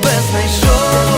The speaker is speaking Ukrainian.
тебе знайшов.